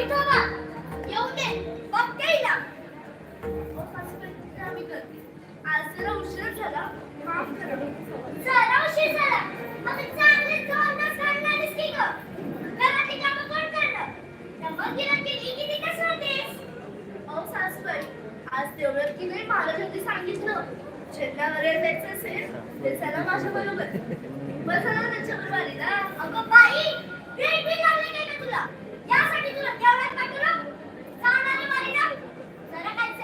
विठोबा येऊ दे बघते काय मी करते? आज जरा उशीर झाला माफ करा जरा उशीर झाला मग चांगले तास काढणारीस की ग घरातली कामं कोण करणार त्या मंदिरात गेली की ती कसं होतेस अहो सासूबाई आज तेवढं की नाही महाराजांनी सांगितलं ज्यांना वगैरे जायचं असेल ते चला माझ्या बरोबर बसा ना त्यांच्या अगं बाई वेळ बी लागली नाही का तुला यासाठी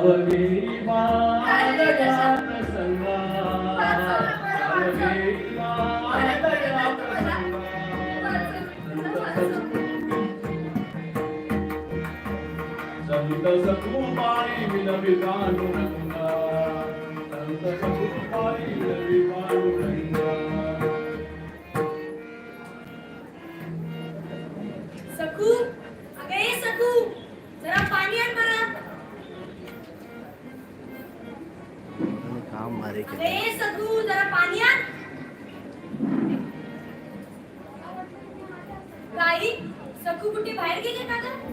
विठ्ठला गावगी मालगात संगा गावगी मालगात संत सकुबाई विनवी पांडुरंगा कुठे बाहेर गेले का ग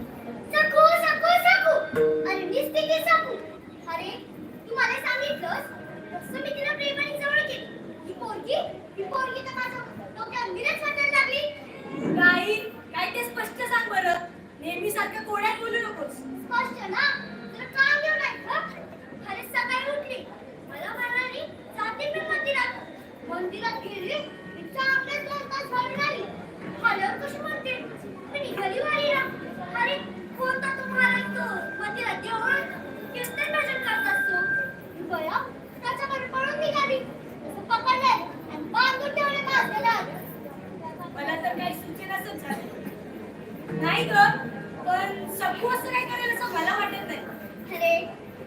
काही सुचेनाच झालं. नाही ग पण सकू असं काय करेल असं मला वाटत नाही. अरे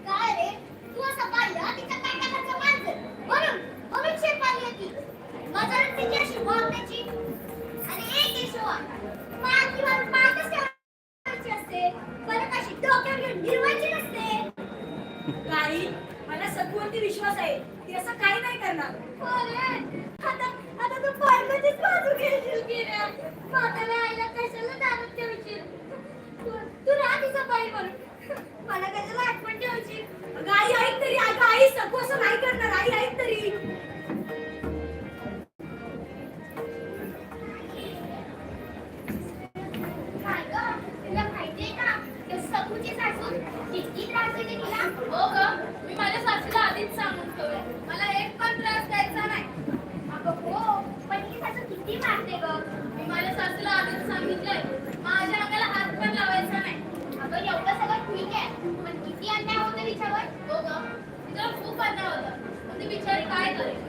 काय रे? तू असं पाहिलं? तिच्या ताटाखालचं मांजर म्हणून म्हणून शेपाली होती बाजारात तिची अशी वागण्याची अरे एक केशवा. पाच किंवा पाचच ठेवायची असते. परत अशी डोक्यावर घेऊन गिरवायची नसते. गाई मला सकूवरती विश्वास आहे. ती असं काही नाही करणार. आता आता तू पार्वतीच बाजू घेशील की रे मला कशाला पण ठेवशील गाई ऐक तरी अगं आई सकू असं नाही करणार आई ऐक तरी काय गं? तुला माहितीये का त्या सकूची सासू किती त्रास देते तिला हो ग मी माझ्या सासूला आधीच सांगून ठेवलंय मला एक पण त्रास द्यायचा नाही अगं हो पण ही सासू किती मारते ग मी माझ्या सासूला आधीच सांगितलंय माझ्या अंगाला हात पण लावायचा नाही अगं एवढं सगळं ठीक आहे पण किती अन्याय होते तिच्यावर हो ग तिच्यावर खूप अन्याय होतं पण ती बिचारी काय करेल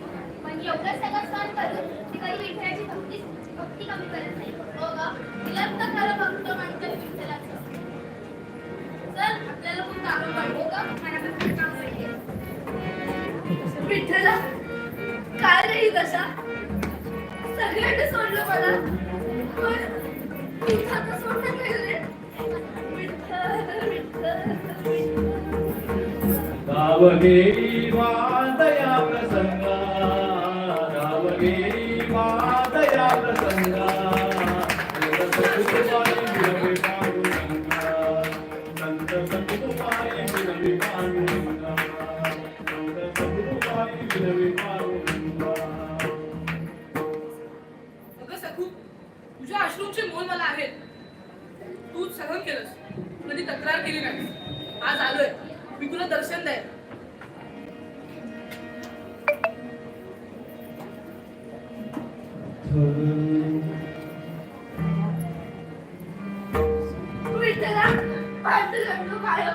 पण एवढं सगळं सण करून ती कधी विठ्ठलाची भक्ती भक्ती कमी करत नाही. हो ग? तिला तर खरं भक्त म्हणतात विठ्ठलाच चल आपल्याला खूप काम पडतो का मनापासून काम पडते विठ्ठला काय रे ही दशा? सगळ्यांनी सोडलं मला. पण मी सोडलं नाही रे? विठ्ठल विठ्ठल गावगे वादया तक्रार केली नाही. आज आलोय. मी तुला दर्शन द्याय. विठ्ठला पांडुरंग काय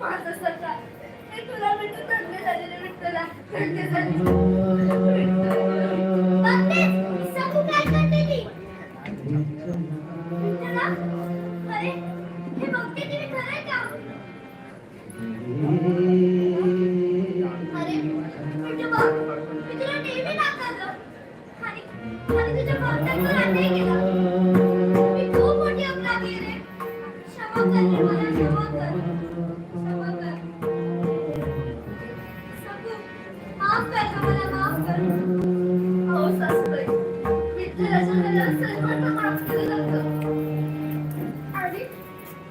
माझं सरकार तुला भेटून धन्य झालेले विठ्ठला धन्य झाले.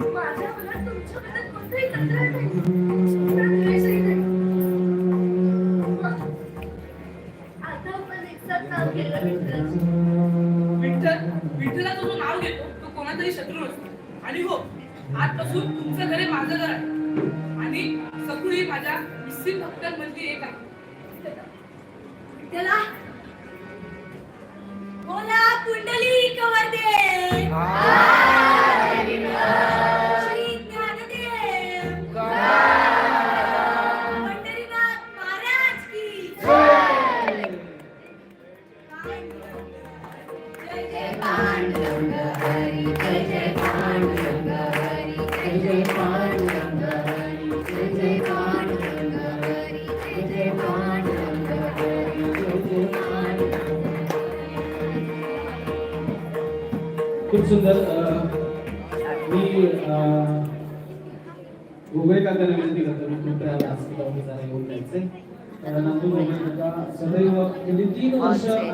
माझ्या मला तुमच्याबद्दल कोणताही तक्रार नाही. आजपासून तुमचं घर हे माझं घर आहे. आणि सगळी ही माझ्या निश्चित भक्तांमधली एक आहे. त्याला बोला कुंडली कवरदे श्री ज्ञानदेव पंढरीनाथ महाराज की जय जय खूप सुंदर मी अं, विनंती करतो मी कृपया व्यासपीठावर येऊन जायचं कारण नंदू सदैव गेली तीन वर्ष